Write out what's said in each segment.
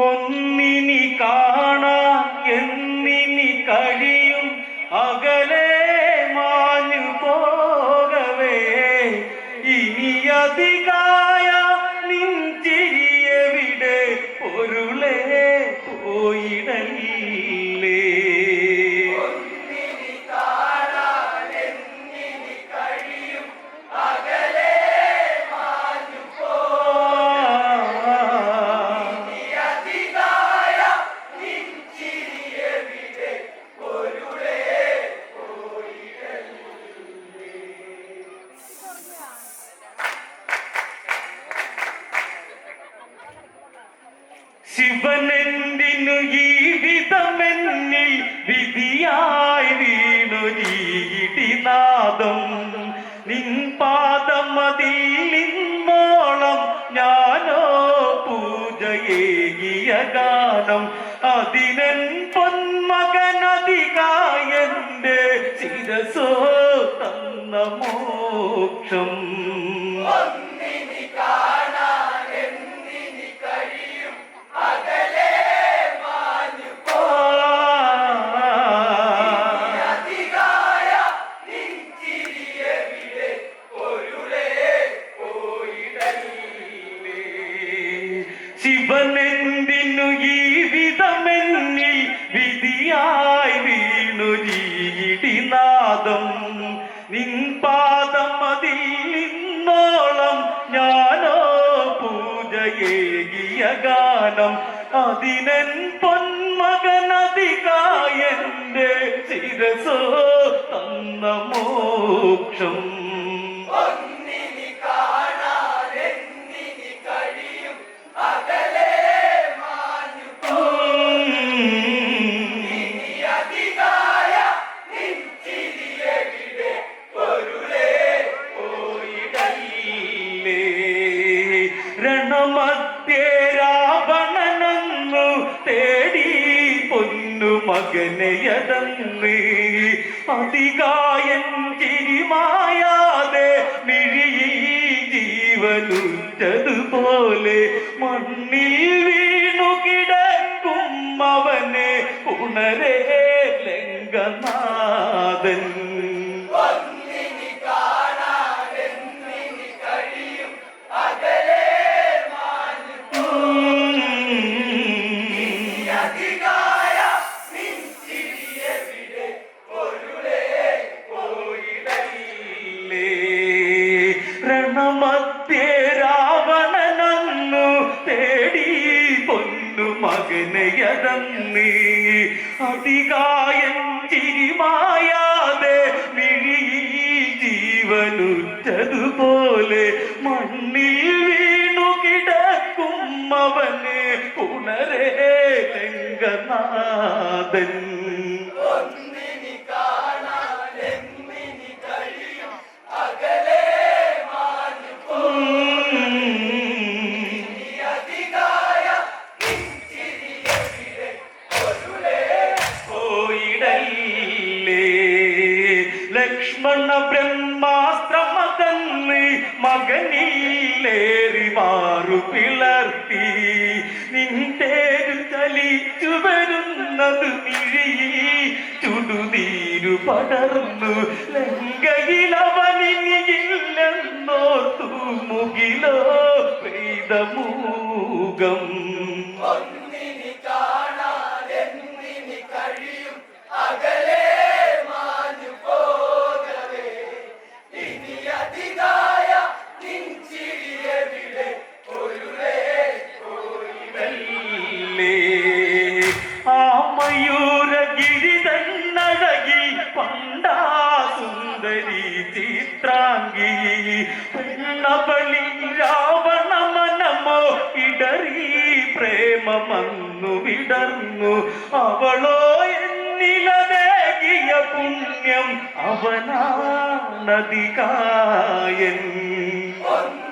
ഒന്നിനി കാണാൻ എന്നിനി വിധമെന്നിൽ വിധിയായി വീണു ജീടിനാദം നിൻ പാദം നിന്നോളം ഞാനോ പൂജയേകിയ ഗാനം. അതിനൻ പൊന്മകനധികായന്റെ ശിരസോ തന്ന മോക്ഷം. ജീടിനാദം നിൻ പാദമതിൽ നിന്നോളം ഞാനോ പൂജയേകിയ ഗാനം. അതിനൻ പൊന്മകനധികായന്റെ ശിരസോ തന്ന മോക്ഷം. ചിരിമായാതെ മിഴിയിൽ ജീവനുറ്റതുപോലെ മണ്ണിൽ വീണു കിടക്കും അവനെ ഉണരേ ലംഘനാഥൻ അധികായൻ ചിരിമായാതെ മിഴിയിൽ ജീവനുറ്റതുപോലെ മണ്ണിൽ വീണു കിടക്കും അവനെ ഉണരേ രംഗനാഥൻ ലക്ഷ്മണ ബ്രഹ്മാസ്ത്രമതന്ന് മകനില്ലേറി മാറു പിളർത്തി. നിന്തേരു ചലിച്ചു വരുന്നത് മിഴി ചുടുനീരു പടർന്നു ലങ്കയിലവനില്ലെന്നോർത്തു മുകിലോ കഴിയും. ല്ലേ ചിത്രാംഗി പെണ്ണപളി രാവണ മനമോ ഇടറി. പ്രേമമന്നു വിടർന്നു. അവളോ എന്നിലതേകിയ പുണ്യം അവനാണതികായൻ. പൊരുളേ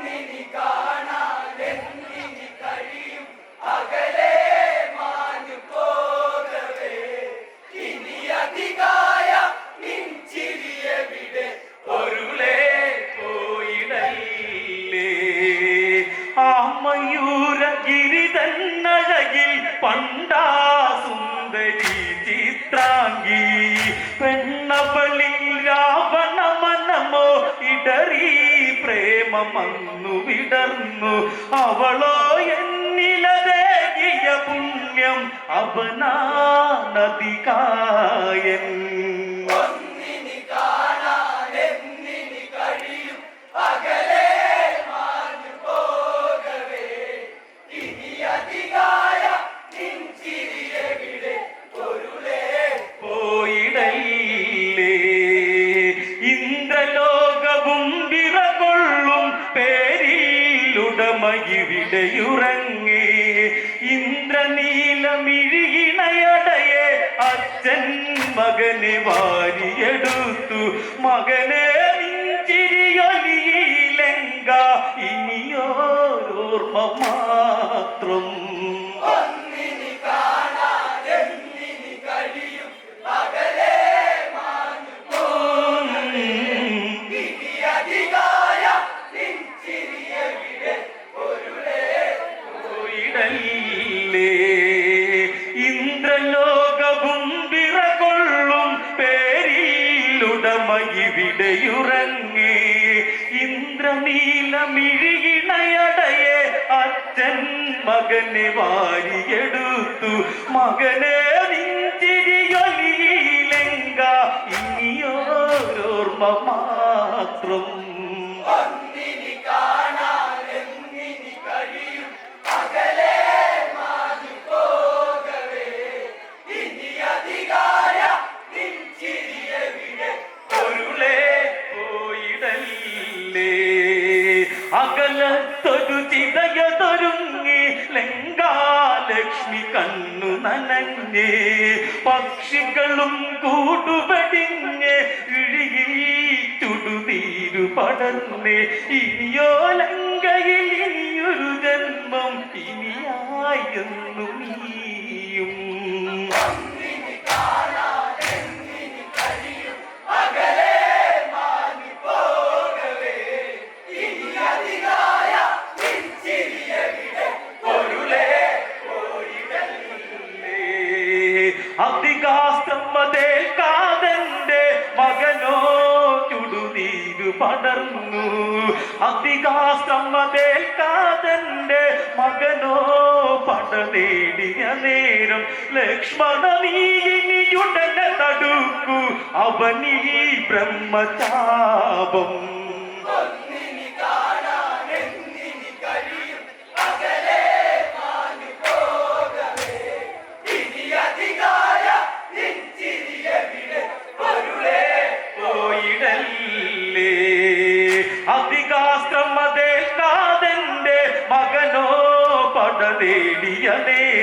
പ്രേമമന്നു വിടർന്നു. അവളോ എന്നിലതേകിയ പുണ്യം അവനാനദികായൻ പോയിടല്ലേ പേരിലുടമയിവിടെയുറങ്ങി ഇന്ദ്രനീലമിഴിയിണയടയെ അച്ഛൻ മകനെ വാരിയെടുത്തു. മകനെ നെഞ്ചിരിയൊലിയിലെങ്ക ഇനിയോരോർമ്മ പേരിലുടമയിവിടെയുറങ്ങി ഇന്ദ്രനീലമിഴിയിണയടയെ അച്ഛൻ മകനെ വാരിയെടുത്തു. മകനെ നിഞ്ചിരിയൊലിയിലെങ്ക ഇനിയോരോർമ്മ മാത്രം പടർന്ന് ഇനിയോ ലങ്കയിൽ ഇനിയൊരു ജന്മം ഇനിയായിരുന്നു നീയും ചുടുനീരു പടർന്നു അധികാസ്ത്രമതേൽക്കാതെന്റെ മകനോ പട നേടിയ നേരം ലക്ഷ്മണ നീയുടനെ തടുക്കൂ. അവനീ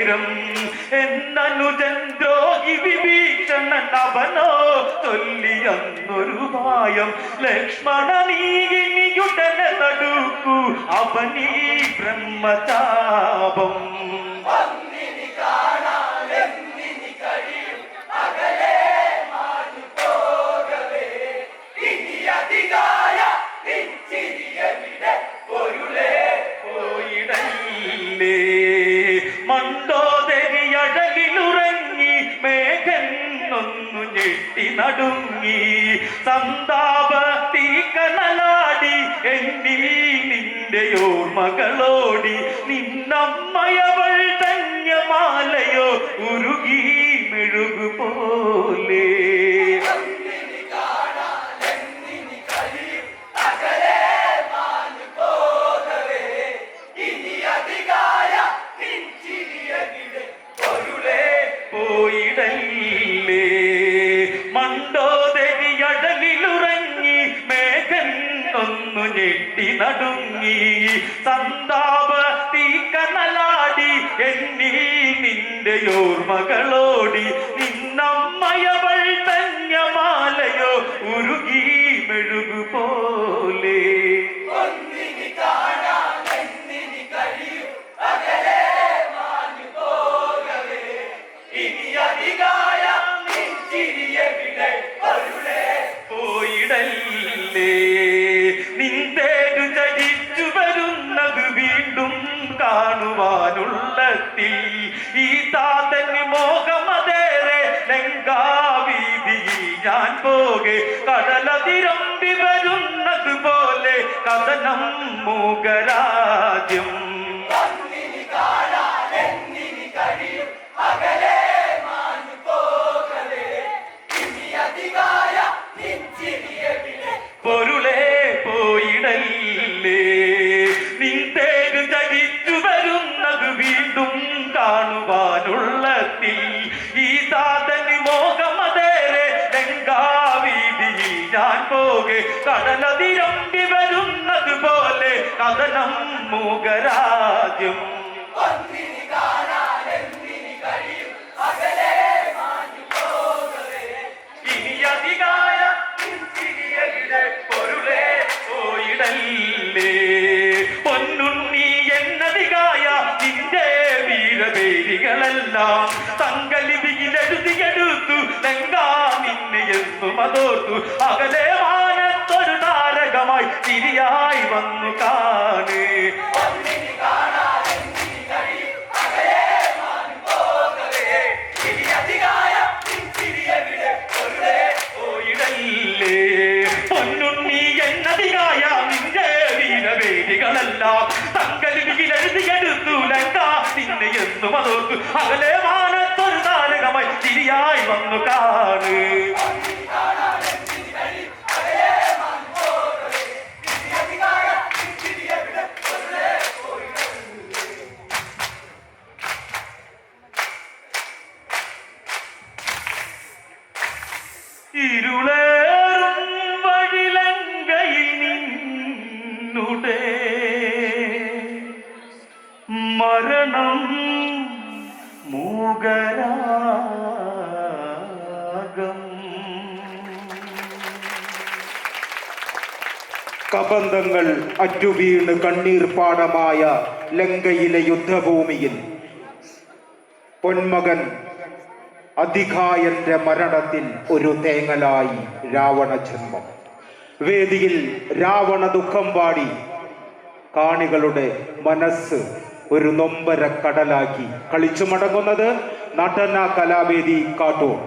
നേരം എന്നനുജൻ ദ്രോഹി വിഭീഷണൻ അവനോ ചൊല്ലിയെന്നൊരു ഭയം ലക്ഷ്മണ നീയുടനെ തടുക്കൂ അവനീ ബ്രഹ്മചാപം നടുങ്ങി സന്താപത്തി കനലാടി എന്നിൽ നിന്റെ ഓർമ്മകളോടി നിന്നമ്മയവൾ ധന്യമാലയോ ഉരുകി സന്താപ തീക്കനലാടി എന്നീ നിന്റെ ഓർമ്മകളോടി നിന്നമ്മയവൾ തന്യമാലയോ ഉരുകി മെഴുകുപോലെ കാണുവാനുള്ളത്തിൽ ഈ താതന് മോഹമതേറെ ലങ്കാവീതിയിൽ ഞാൻ പോകെ. കടലതിരമ്പി വരുന്നത് പോലെ കഥനം മൂകരാജ്യം. പോകെ കടലതിരമ്പി വരുന്നത് പോലെ കഥനം മൂകരാജ്യം. ഇനി അധികായ വീരവേരികളെല്ലാം തങ്കലിപിയിലെഴുതിയെടുത്തു. ലങ്കാ നിന്നെ എന്നും അതോർത്തു. അകലെ മാനത്തൊരു താരകമായി തിരിയായി വന്നു കാണേ. പൊന്നുണ്ണി എന്നതികായ നിന്റെ വീരവേദികളെല്ലാം അതോർത്തു അകലെ മാനത്തൊരു താരകമായി തിരിയായി വന്നു കാണ് ഇരുളേറും കബന്ധങ്ങൾ അറ്റുവീണ് കണ്ണീർ പാടമായ ലങ്കയിലെ യുദ്ധഭൂമിയിൽ. പൊന്മകൻ അധികായന്റെ മരണത്തിൽ ഒരു തേങ്ങലായി രാവണ ജന്മം. വേദിയിൽ രാവണ ദുഃഖം പാടി കാണികളുടെ മനസ്സ് ഒരു നൊമ്പര കടലാക്കി കളിച്ചു മടങ്ങുന്നത് നടന കലാവേദി കാട്ടൂർ.